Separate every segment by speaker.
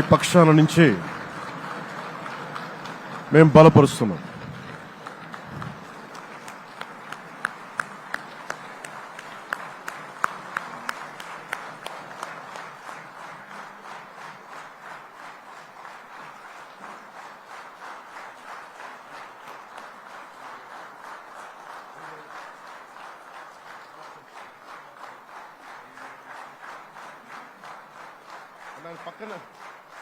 Speaker 1: పక్షాల నుంచి మేము బలపరుస్తున్నాం. పక్కన.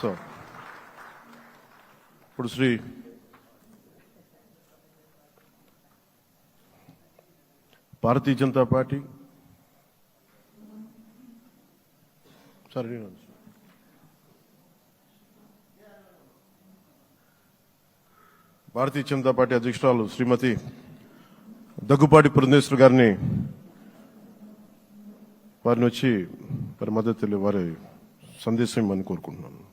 Speaker 1: సో ఇప్పుడు శ్రీ భారతీయ జనతా పార్టీ. సరే భారతీయ జనతా పార్టీ అధ్యక్షురాలు శ్రీమతి దగ్గుపాటి పురంధేశ్వర్ గారిని వారిని వచ్చి వారి మద్దతు వారి సందేశం ఇవ్వమని కోరుకుంటున్నాను.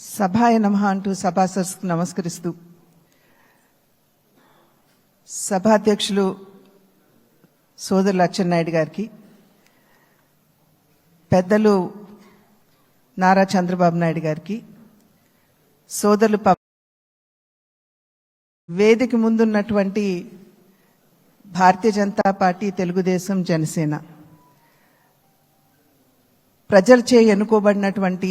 Speaker 2: సభాయ నమ అంటూ సభాసర్స్కు నమస్కరిస్తూ సభాధ్యక్షులు సోదరులు అచ్చెన్నాయుడు గారికి పెద్దలు నారా చంద్రబాబు నాయుడు గారికి సోదరులు ప- వేదిక ముందున్నటువంటి భారతీయ జనతా పార్టీ తెలుగుదేశం జనసేన ప్రజలచే ఎన్నుకోబడినటువంటి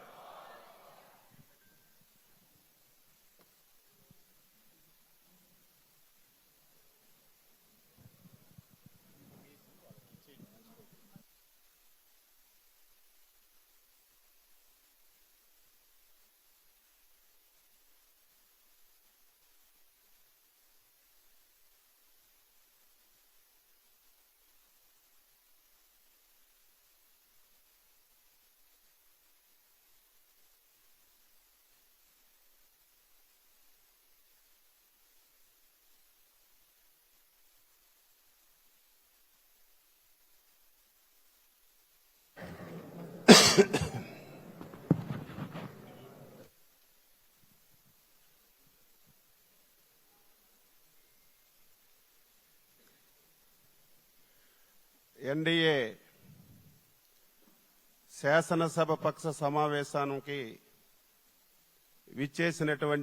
Speaker 3: ఎన్డీఏ శాసనసభ పక్ష సమావేశానికి విచ్చేసినటువంటి